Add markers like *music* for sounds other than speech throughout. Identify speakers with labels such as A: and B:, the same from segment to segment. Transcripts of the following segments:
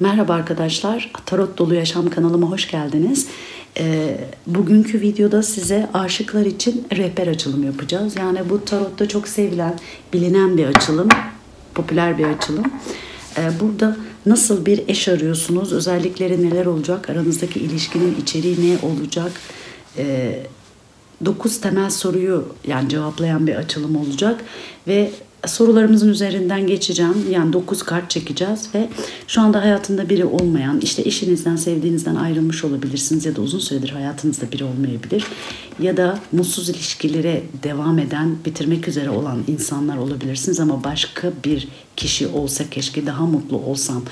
A: Merhaba arkadaşlar, Tarot Dolu Yaşam kanalıma hoş geldiniz. Ee, bugünkü videoda size aşıklar için rehber açılım yapacağız. Yani bu tarotta çok sevilen, bilinen bir açılım, popüler bir açılım. Ee, burada nasıl bir eş arıyorsunuz, özellikleri neler olacak, aranızdaki ilişkinin içeriği ne olacak, ee, 9 temel soruyu yani cevaplayan bir açılım olacak ve sorularımızın üzerinden geçeceğim. Yani 9 kart çekeceğiz ve şu anda hayatında biri olmayan, işte eşinizden, sevdiğinizden ayrılmış olabilirsiniz ya da uzun süredir hayatınızda biri olmayabilir. Ya da mutsuz ilişkilere devam eden, bitirmek üzere olan insanlar olabilirsiniz ama başka bir kişi olsa keşke daha mutlu olsam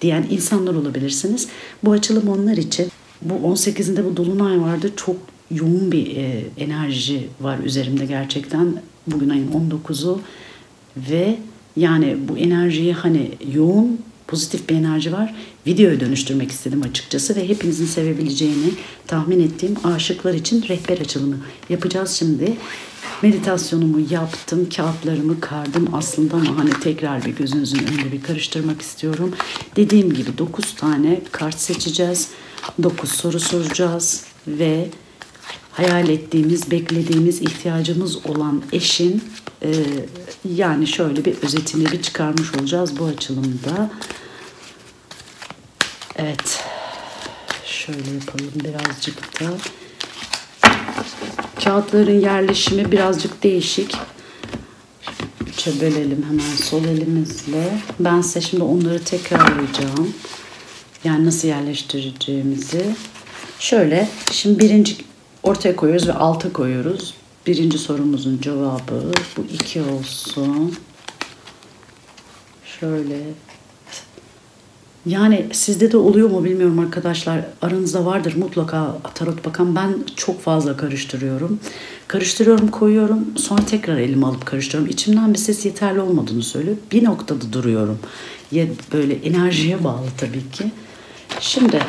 A: diyen insanlar olabilirsiniz. Bu açılım onlar için. Bu 18'inde bu dolunay vardı. Çok yoğun bir e, enerji var üzerimde gerçekten. Bugün ayın 19'u ve yani bu enerjiyi hani yoğun pozitif bir enerji var. Videoya dönüştürmek istedim açıkçası ve hepinizin sevebileceğini tahmin ettiğim aşıklar için rehber açılımı yapacağız şimdi. Meditasyonumu yaptım, kağıtlarımı kardım aslında ama hani tekrar bir gözünüzün önünde bir karıştırmak istiyorum. Dediğim gibi 9 tane kart seçeceğiz. 9 soru soracağız ve hayal ettiğimiz, beklediğimiz, ihtiyacımız olan eşin e, yani şöyle bir özetini bir çıkarmış olacağız bu açılımda. Evet. Şöyle yapalım birazcık da. Kağıtların yerleşimi birazcık değişik. Üçe bölelim hemen sol elimizle. Ben size şimdi onları tekrarlayacağım. Yani nasıl yerleştireceğimizi. Şöyle şimdi birinci ortaya koyuyoruz ve alta koyuyoruz. Birinci sorumuzun cevabı bu iki olsun. Şöyle. Yani sizde de oluyor mu bilmiyorum arkadaşlar. Aranızda vardır mutlaka tarot bakan. Ben çok fazla karıştırıyorum. Karıştırıyorum, koyuyorum. Sonra tekrar elime alıp karıştırıyorum. İçimden bir ses yeterli olmadığını söylüyor. Bir noktada duruyorum. Ya böyle enerjiye bağlı tabii ki. Şimdi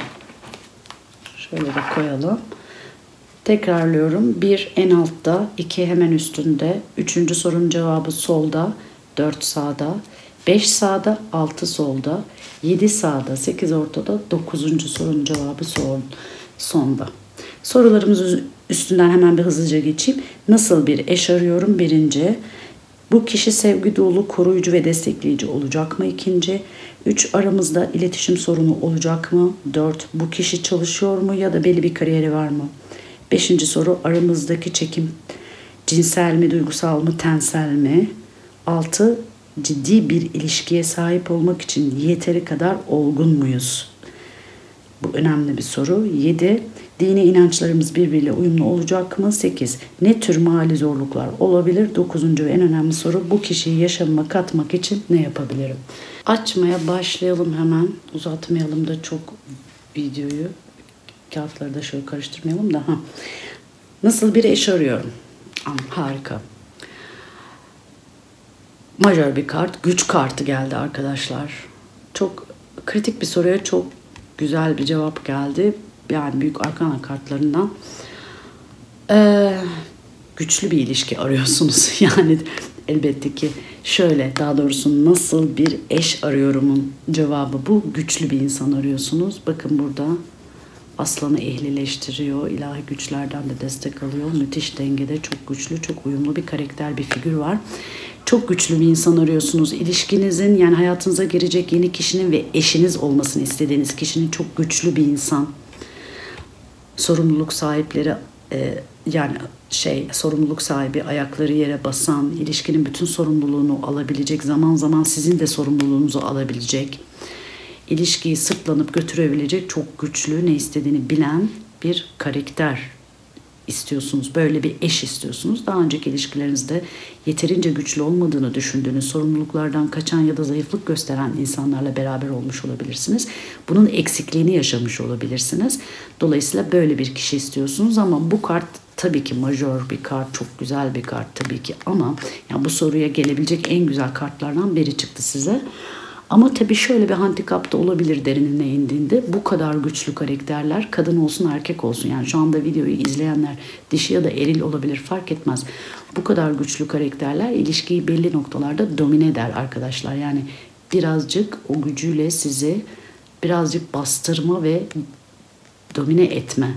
A: şöyle de koyalım. Tekrarlıyorum. Bir en altta, iki hemen üstünde, üçüncü sorunun cevabı solda, dört sağda, beş sağda, altı solda, yedi sağda, sekiz ortada, dokuzuncu sorunun cevabı son, sonda. Sorularımız üstünden hemen bir hızlıca geçeyim. Nasıl bir eş arıyorum? Birinci. Bu kişi sevgi dolu, koruyucu ve destekleyici olacak mı? İkinci. Üç, aramızda iletişim sorunu olacak mı? Dört, bu kişi çalışıyor mu ya da belli bir kariyeri var mı? Beşinci soru aramızdaki çekim cinsel mi, duygusal mı, tensel mi? Altı ciddi bir ilişkiye sahip olmak için yeteri kadar olgun muyuz? Bu önemli bir soru. Yedi dini inançlarımız birbiriyle uyumlu olacak mı? Sekiz ne tür mali zorluklar olabilir? Dokuzuncu ve en önemli soru bu kişiyi yaşamıma katmak için ne yapabilirim? Açmaya başlayalım hemen. Uzatmayalım da çok videoyu kağıtları da şöyle karıştırmayalım da. Ha. Nasıl bir eş arıyorum? Harika. Majör bir kart. Güç kartı geldi arkadaşlar. Çok kritik bir soruya çok güzel bir cevap geldi. Yani büyük arkana kartlarından. Ee, güçlü bir ilişki arıyorsunuz. *laughs* Yani elbette ki şöyle daha doğrusu nasıl bir eş arıyorumun cevabı bu. Güçlü bir insan arıyorsunuz. Bakın burada aslanı ehlileştiriyor. ilahi güçlerden de destek alıyor. Müthiş dengede çok güçlü, çok uyumlu bir karakter, bir figür var. Çok güçlü bir insan arıyorsunuz. İlişkinizin yani hayatınıza girecek yeni kişinin ve eşiniz olmasını istediğiniz kişinin çok güçlü bir insan. Sorumluluk sahipleri e, yani şey sorumluluk sahibi ayakları yere basan, ilişkinin bütün sorumluluğunu alabilecek, zaman zaman sizin de sorumluluğunuzu alabilecek ilişkiyi sırtlanıp götürebilecek çok güçlü, ne istediğini bilen bir karakter istiyorsunuz. Böyle bir eş istiyorsunuz. Daha önceki ilişkilerinizde yeterince güçlü olmadığını düşündüğünüz, sorumluluklardan kaçan ya da zayıflık gösteren insanlarla beraber olmuş olabilirsiniz. Bunun eksikliğini yaşamış olabilirsiniz. Dolayısıyla böyle bir kişi istiyorsunuz ama bu kart tabii ki majör bir kart, çok güzel bir kart tabii ki ama yani bu soruya gelebilecek en güzel kartlardan biri çıktı size. Ama tabii şöyle bir handikap da olabilir derinine indiğinde. Bu kadar güçlü karakterler kadın olsun erkek olsun. Yani şu anda videoyu izleyenler dişi ya da eril olabilir fark etmez. Bu kadar güçlü karakterler ilişkiyi belli noktalarda domine eder arkadaşlar. Yani birazcık o gücüyle sizi birazcık bastırma ve domine etme.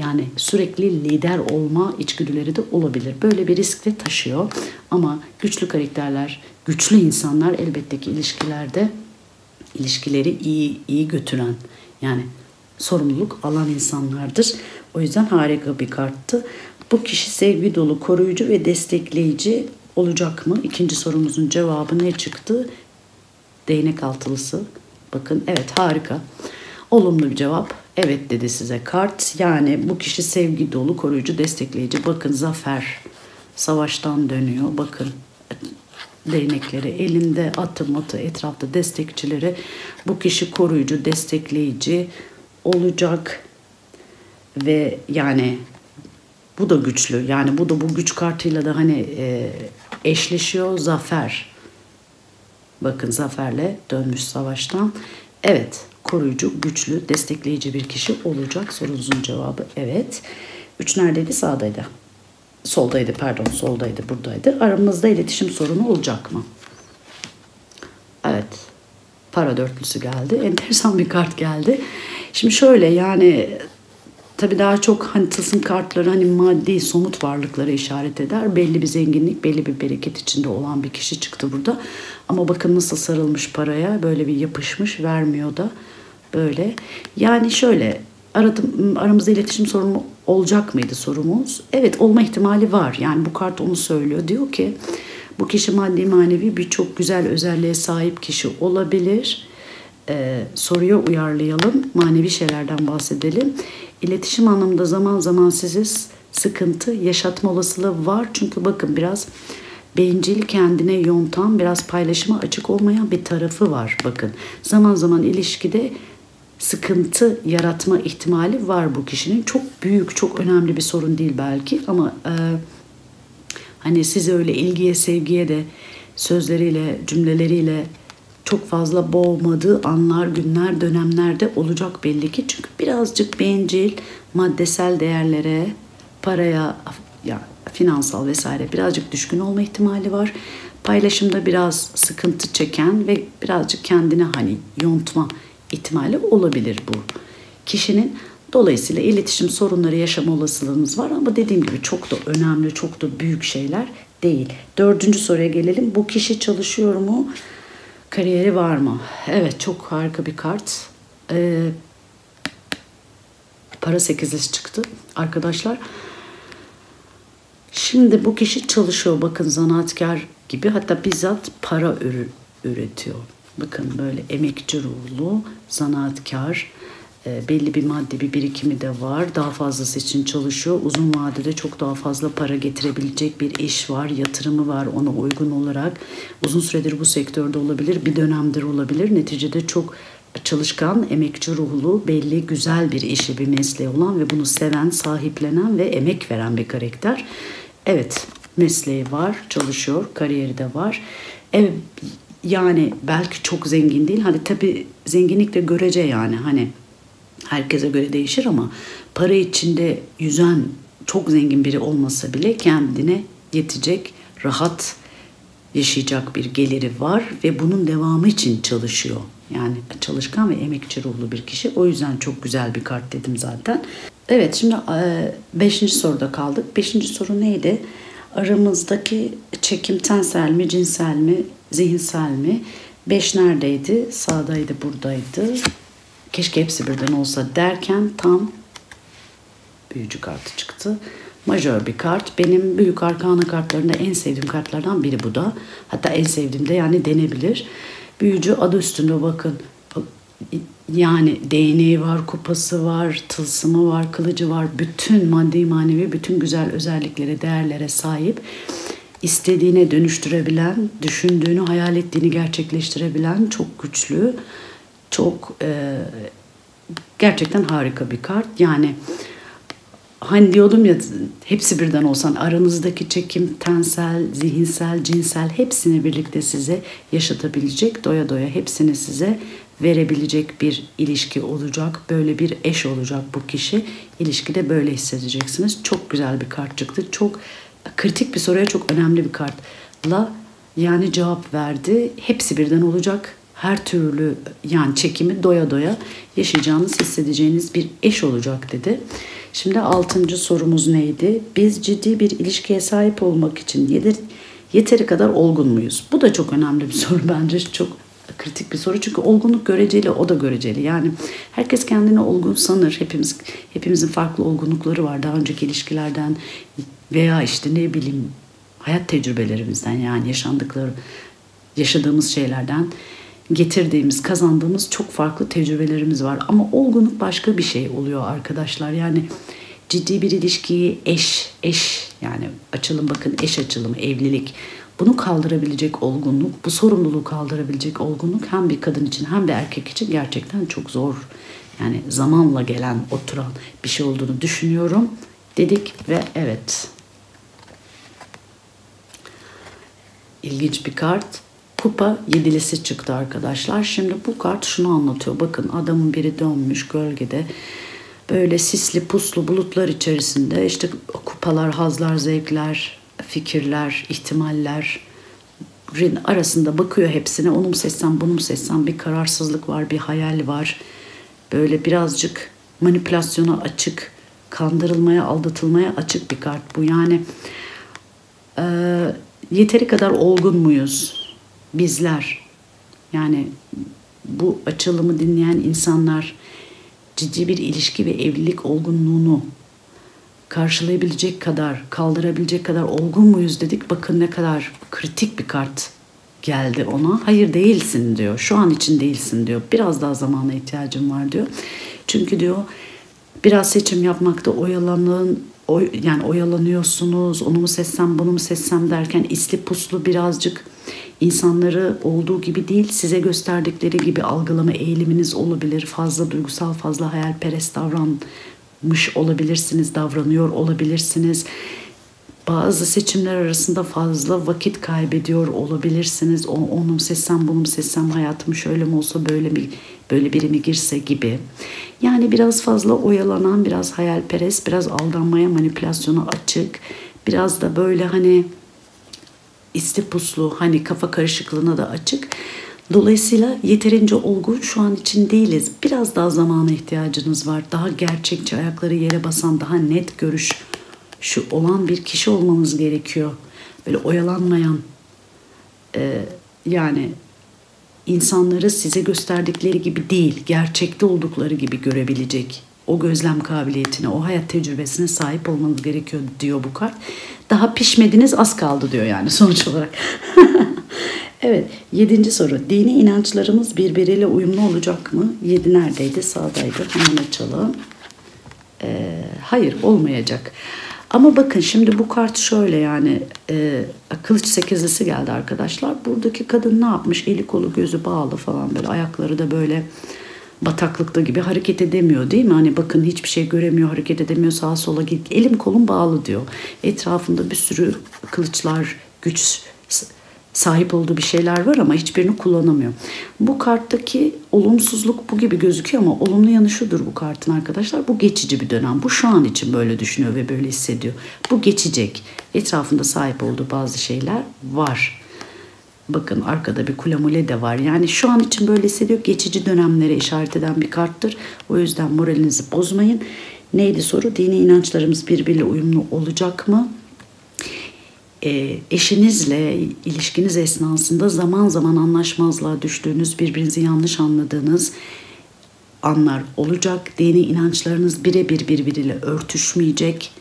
A: Yani sürekli lider olma içgüdüleri de olabilir. Böyle bir risk de taşıyor. Ama güçlü karakterler, güçlü insanlar elbette ki ilişkilerde ilişkileri iyi iyi götüren yani sorumluluk alan insanlardır. O yüzden harika bir karttı. Bu kişi sevgi dolu, koruyucu ve destekleyici olacak mı? İkinci sorumuzun cevabı ne çıktı? Değnek altılısı. Bakın evet harika. Olumlu bir cevap. Evet dedi size kart. Yani bu kişi sevgi dolu, koruyucu, destekleyici. Bakın zafer savaştan dönüyor. Bakın değnekleri elinde atı matı etrafta destekçileri. Bu kişi koruyucu destekleyici olacak. Ve yani bu da güçlü. Yani bu da bu güç kartıyla da hani e, eşleşiyor. Zafer. Bakın zaferle dönmüş savaştan. Evet koruyucu güçlü destekleyici bir kişi olacak sorunuzun cevabı evet üç neredeydi sağdaydı soldaydı pardon soldaydı buradaydı. Aramızda iletişim sorunu olacak mı? Evet. Para dörtlüsü geldi. Enteresan bir kart geldi. Şimdi şöyle yani tabii daha çok hani tılsım kartları hani maddi somut varlıkları işaret eder. Belli bir zenginlik, belli bir bereket içinde olan bir kişi çıktı burada. Ama bakın nasıl sarılmış paraya böyle bir yapışmış vermiyor da böyle. Yani şöyle aradım, aramızda iletişim sorunu olacak mıydı sorumuz? Evet olma ihtimali var. Yani bu kart onu söylüyor. Diyor ki bu kişi maddi manevi birçok güzel özelliğe sahip kişi olabilir. Ee, soruya uyarlayalım. Manevi şeylerden bahsedelim. İletişim anlamında zaman zaman size sıkıntı yaşatma olasılığı var. Çünkü bakın biraz bencil, kendine yontan, biraz paylaşıma açık olmayan bir tarafı var. Bakın zaman zaman ilişkide sıkıntı yaratma ihtimali var bu kişinin. Çok büyük, çok önemli bir sorun değil belki ama e, hani sizi öyle ilgiye, sevgiye de sözleriyle, cümleleriyle çok fazla boğmadığı anlar, günler, dönemlerde olacak belli ki. Çünkü birazcık bencil, maddesel değerlere, paraya, ya finansal vesaire birazcık düşkün olma ihtimali var. Paylaşımda biraz sıkıntı çeken ve birazcık kendine hani yontma ihtimali olabilir bu kişinin. Dolayısıyla iletişim sorunları yaşama olasılığınız var ama dediğim gibi çok da önemli, çok da büyük şeyler değil. Dördüncü soruya gelelim. Bu kişi çalışıyor mu? Kariyeri var mı? Evet çok harika bir kart. Ee, para sekizlisi çıktı arkadaşlar. Şimdi bu kişi çalışıyor. Bakın zanaatkar gibi hatta bizzat para üretiyor. Bakın böyle emekçi ruhlu, zanaatkar, belli bir maddi bir birikimi de var. Daha fazlası için çalışıyor. Uzun vadede çok daha fazla para getirebilecek bir iş var, yatırımı var ona uygun olarak. Uzun süredir bu sektörde olabilir, bir dönemdir olabilir. Neticede çok çalışkan, emekçi ruhlu, belli güzel bir işi, bir mesleği olan ve bunu seven, sahiplenen ve emek veren bir karakter. Evet, mesleği var, çalışıyor, kariyeri de var. Evet, yani belki çok zengin değil. Hani tabii zenginlik de görece yani hani herkese göre değişir ama para içinde yüzen çok zengin biri olmasa bile kendine yetecek, rahat yaşayacak bir geliri var ve bunun devamı için çalışıyor. Yani çalışkan ve emekçi ruhlu bir kişi. O yüzden çok güzel bir kart dedim zaten. Evet şimdi beşinci soruda kaldık. Beşinci soru neydi? Aramızdaki çekim tensel mi, cinsel mi, zihinsel mi? Beş neredeydi? Sağdaydı, buradaydı. Keşke hepsi birden olsa derken tam büyücü kartı çıktı. Majör bir kart. Benim büyük arkana kartlarında en sevdiğim kartlardan biri bu da. Hatta en sevdiğim de yani denebilir. Büyücü adı üstünde bakın. Yani değneği var, kupası var, tılsımı var, kılıcı var. Bütün maddi manevi, bütün güzel özelliklere, değerlere sahip istediğine dönüştürebilen, düşündüğünü, hayal ettiğini gerçekleştirebilen çok güçlü, çok e, gerçekten harika bir kart. Yani hani diyordum ya hepsi birden olsan aranızdaki çekim tensel, zihinsel, cinsel hepsini birlikte size yaşatabilecek, doya doya hepsini size verebilecek bir ilişki olacak. Böyle bir eş olacak bu kişi. İlişkide böyle hissedeceksiniz. Çok güzel bir kart çıktı. Çok kritik bir soruya çok önemli bir kartla yani cevap verdi. Hepsi birden olacak. Her türlü yani çekimi doya doya yaşayacağınız, hissedeceğiniz bir eş olacak dedi. Şimdi altıncı sorumuz neydi? Biz ciddi bir ilişkiye sahip olmak için yedir, yeteri kadar olgun muyuz? Bu da çok önemli bir soru bence. Çok kritik bir soru çünkü olgunluk göreceli o da göreceli. Yani herkes kendini olgun sanır. Hepimiz hepimizin farklı olgunlukları var daha önceki ilişkilerden veya işte ne bileyim hayat tecrübelerimizden yani yaşandıkları yaşadığımız şeylerden getirdiğimiz, kazandığımız çok farklı tecrübelerimiz var. Ama olgunluk başka bir şey oluyor arkadaşlar. Yani ciddi bir ilişkiyi eş, eş yani açılım bakın eş açılımı, evlilik bunu kaldırabilecek olgunluk, bu sorumluluğu kaldırabilecek olgunluk hem bir kadın için hem de erkek için gerçekten çok zor. Yani zamanla gelen, oturan bir şey olduğunu düşünüyorum dedik ve evet. İlginç bir kart. Kupa yedilisi çıktı arkadaşlar. Şimdi bu kart şunu anlatıyor. Bakın adamın biri dönmüş gölgede. Böyle sisli puslu bulutlar içerisinde işte kupalar, hazlar, zevkler, fikirler, ihtimaller arasında bakıyor hepsine. Onu mu seçsem, bunu mu seçsem bir kararsızlık var, bir hayal var. Böyle birazcık manipülasyona açık, kandırılmaya, aldatılmaya açık bir kart bu. Yani e, yeteri kadar olgun muyuz bizler? Yani bu açılımı dinleyen insanlar ciddi bir ilişki ve evlilik olgunluğunu karşılayabilecek kadar, kaldırabilecek kadar olgun muyuz dedik. Bakın ne kadar kritik bir kart geldi ona. Hayır değilsin diyor. Şu an için değilsin diyor. Biraz daha zamana ihtiyacım var diyor. Çünkü diyor biraz seçim yapmakta oyalanın oy, yani oyalanıyorsunuz. Onu mu seçsem, bunu mu seçsem derken isli puslu birazcık insanları olduğu gibi değil size gösterdikleri gibi algılama eğiliminiz olabilir. Fazla duygusal, fazla hayalperest davran mış olabilirsiniz, davranıyor olabilirsiniz. Bazı seçimler arasında fazla vakit kaybediyor olabilirsiniz. O, onu mu bunu mu hayatım şöyle mi olsa böyle mi böyle biri mi girse gibi. Yani biraz fazla oyalanan, biraz hayalperest, biraz aldanmaya, manipülasyona açık. Biraz da böyle hani istipuslu, hani kafa karışıklığına da açık. Dolayısıyla yeterince olgun şu an için değiliz. Biraz daha zamana ihtiyacınız var. Daha gerçekçi ayakları yere basan, daha net görüş şu olan bir kişi olmanız gerekiyor. Böyle oyalanmayan e, yani insanları size gösterdikleri gibi değil, gerçekte oldukları gibi görebilecek o gözlem kabiliyetine, o hayat tecrübesine sahip olmanız gerekiyor diyor bu kart. Daha pişmediniz az kaldı diyor yani sonuç olarak. *laughs* Evet, yedinci soru. Dini inançlarımız birbiriyle uyumlu olacak mı? Yedi neredeydi? Sağdaydı. Hemen açalım. Ee, hayır, olmayacak. Ama bakın şimdi bu kart şöyle yani e, kılıç sekizlisi geldi arkadaşlar. Buradaki kadın ne yapmış? Eli kolu gözü bağlı falan böyle ayakları da böyle bataklıkta gibi hareket edemiyor değil mi? Hani bakın hiçbir şey göremiyor, hareket edemiyor, sağa sola git. Elim kolum bağlı diyor. Etrafında bir sürü kılıçlar, güç sahip olduğu bir şeyler var ama hiçbirini kullanamıyor. Bu karttaki olumsuzluk bu gibi gözüküyor ama olumlu yanı şudur bu kartın arkadaşlar. Bu geçici bir dönem. Bu şu an için böyle düşünüyor ve böyle hissediyor. Bu geçecek. Etrafında sahip olduğu bazı şeyler var. Bakın arkada bir kulamule de var. Yani şu an için böyle hissediyor. Geçici dönemlere işaret eden bir karttır. O yüzden moralinizi bozmayın. Neydi soru? Dini inançlarımız birbiriyle uyumlu olacak mı? E, eşinizle ilişkiniz esnasında zaman zaman anlaşmazlığa düştüğünüz, birbirinizi yanlış anladığınız anlar olacak. Dini inançlarınız birebir birbiriyle örtüşmeyecek.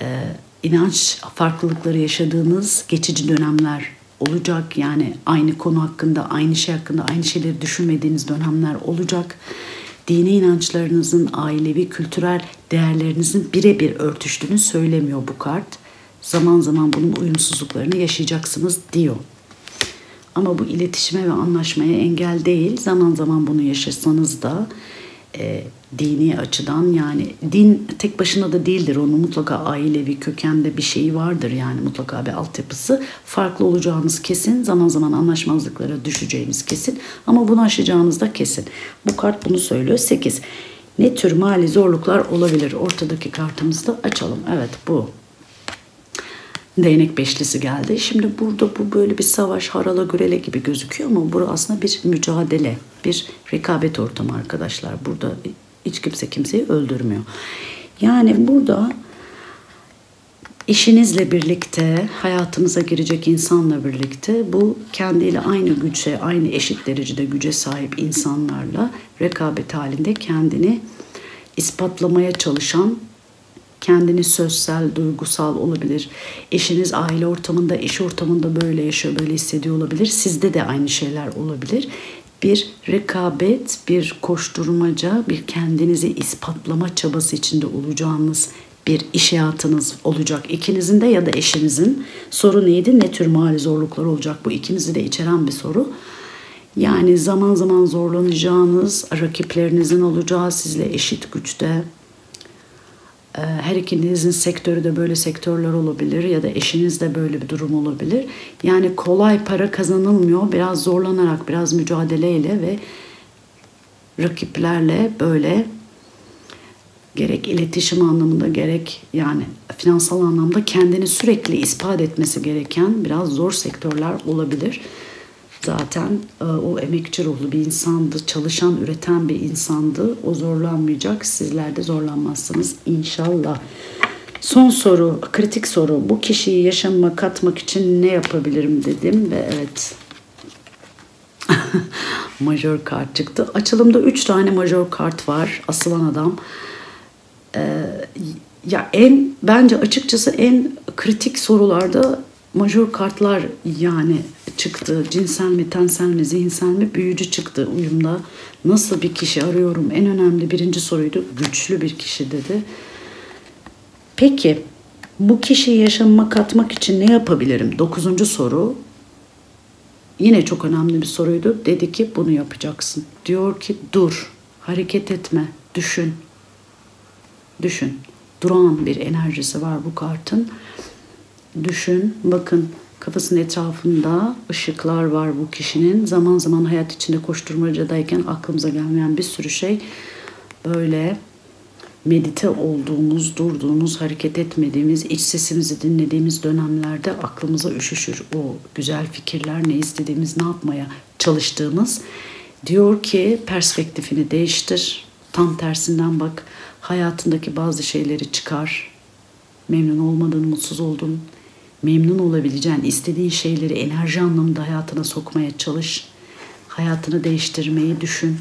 A: E, inanç farklılıkları yaşadığınız geçici dönemler olacak. Yani aynı konu hakkında, aynı şey hakkında, aynı şeyleri düşünmediğiniz dönemler olacak. Dini inançlarınızın, ailevi, kültürel değerlerinizin birebir örtüştüğünü söylemiyor bu kart zaman zaman bunun uyumsuzluklarını yaşayacaksınız diyor. Ama bu iletişime ve anlaşmaya engel değil. Zaman zaman bunu yaşasanız da e, dini açıdan yani din tek başına da değildir. Onun mutlaka ailevi kökende bir şeyi vardır yani mutlaka bir altyapısı. Farklı olacağınız kesin. Zaman zaman anlaşmazlıklara düşeceğiniz kesin. Ama bunu aşacağınız da kesin. Bu kart bunu söylüyor. 8. Ne tür mali zorluklar olabilir? Ortadaki kartımızı da açalım. Evet bu değnek beşlisi geldi. Şimdi burada bu böyle bir savaş harala gürele gibi gözüküyor ama bu aslında bir mücadele, bir rekabet ortamı arkadaşlar. Burada hiç kimse kimseyi öldürmüyor. Yani burada işinizle birlikte, hayatınıza girecek insanla birlikte bu kendiyle aynı güce, aynı eşit derecede güce sahip insanlarla rekabet halinde kendini ispatlamaya çalışan kendini sözsel, duygusal olabilir. Eşiniz aile ortamında, iş ortamında böyle yaşıyor, böyle hissediyor olabilir. Sizde de aynı şeyler olabilir. Bir rekabet, bir koşturmaca, bir kendinizi ispatlama çabası içinde olacağınız bir iş hayatınız olacak. İkinizin de ya da eşinizin soru neydi? Ne tür mali zorluklar olacak? Bu ikinizi de içeren bir soru. Yani zaman zaman zorlanacağınız, rakiplerinizin olacağı sizle eşit güçte, her ikinizin sektörü de böyle sektörler olabilir ya da eşiniz de böyle bir durum olabilir. Yani kolay para kazanılmıyor. Biraz zorlanarak, biraz mücadeleyle ve rakiplerle böyle gerek iletişim anlamında gerek yani finansal anlamda kendini sürekli ispat etmesi gereken biraz zor sektörler olabilir zaten e, o emekçi ruhlu bir insandı, çalışan, üreten bir insandı. O zorlanmayacak, sizler de zorlanmazsınız inşallah. Son soru, kritik soru. Bu kişiyi yaşamıma katmak için ne yapabilirim dedim ve evet *laughs* majör kart çıktı. Açılımda 3 tane majör kart var. Asılan adam. Ee, ya en bence açıkçası en kritik sorularda majör kartlar yani çıktı. Cinsel mi, tensel mi, zihinsel mi, büyücü çıktı uyumda. Nasıl bir kişi arıyorum? En önemli birinci soruydu. Güçlü bir kişi dedi. Peki bu kişiyi yaşamıma katmak için ne yapabilirim? Dokuzuncu soru. Yine çok önemli bir soruydu. Dedi ki bunu yapacaksın. Diyor ki dur, hareket etme, düşün. Düşün. Duran bir enerjisi var bu kartın. Düşün, bakın Kafasının etrafında ışıklar var bu kişinin. Zaman zaman hayat içinde koşturmacadayken aklımıza gelmeyen bir sürü şey böyle medite olduğumuz, durduğumuz, hareket etmediğimiz, iç sesimizi dinlediğimiz dönemlerde aklımıza üşüşür. O güzel fikirler, ne istediğimiz, ne yapmaya çalıştığımız. Diyor ki perspektifini değiştir. Tam tersinden bak. Hayatındaki bazı şeyleri çıkar. Memnun olmadın, mutsuz oldun, memnun olabileceğin, istediğin şeyleri enerji anlamında hayatına sokmaya çalış. Hayatını değiştirmeyi düşün.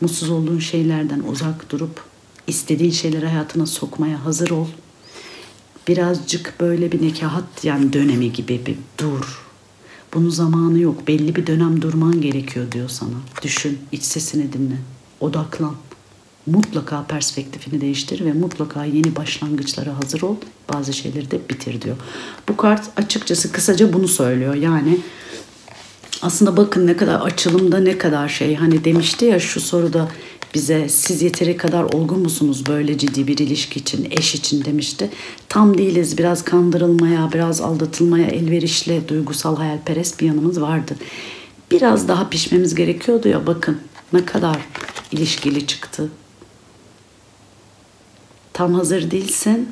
A: Mutsuz olduğun şeylerden uzak durup istediğin şeyleri hayatına sokmaya hazır ol. Birazcık böyle bir nekahat yani dönemi gibi bir dur. Bunun zamanı yok. Belli bir dönem durman gerekiyor diyor sana. Düşün, iç sesini dinle. Odaklan mutlaka perspektifini değiştir ve mutlaka yeni başlangıçlara hazır ol. Bazı şeyleri de bitir diyor. Bu kart açıkçası kısaca bunu söylüyor. Yani aslında bakın ne kadar açılımda ne kadar şey hani demişti ya şu soruda bize siz yeteri kadar olgun musunuz böyle ciddi bir ilişki için, eş için demişti. Tam değiliz. Biraz kandırılmaya, biraz aldatılmaya elverişli, duygusal hayalperest bir yanımız vardı. Biraz daha pişmemiz gerekiyordu ya bakın ne kadar ilişkili çıktı tam hazır değilsin.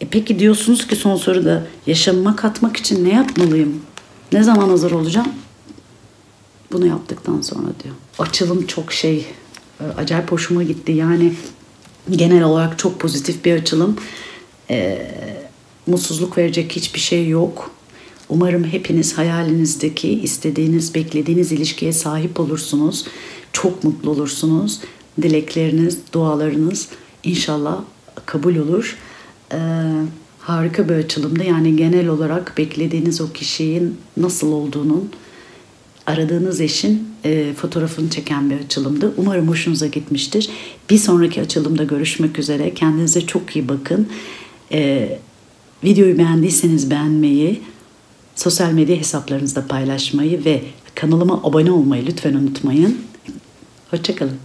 A: E peki diyorsunuz ki son soruda yaşamıma katmak için ne yapmalıyım? Ne zaman hazır olacağım? Bunu yaptıktan sonra diyor. Açılım çok şey e, acayip hoşuma gitti. Yani genel olarak çok pozitif bir açılım. E, mutsuzluk verecek hiçbir şey yok. Umarım hepiniz hayalinizdeki, istediğiniz, beklediğiniz ilişkiye sahip olursunuz. Çok mutlu olursunuz. Dilekleriniz, dualarınız inşallah kabul olur. Ee, harika bir açılımda yani genel olarak beklediğiniz o kişinin nasıl olduğunun aradığınız eşin e, fotoğrafını çeken bir açılımdı. Umarım hoşunuza gitmiştir. Bir sonraki açılımda görüşmek üzere. Kendinize çok iyi bakın. E, videoyu beğendiyseniz beğenmeyi, sosyal medya hesaplarınızda paylaşmayı ve kanalıma abone olmayı lütfen unutmayın. Hoşçakalın.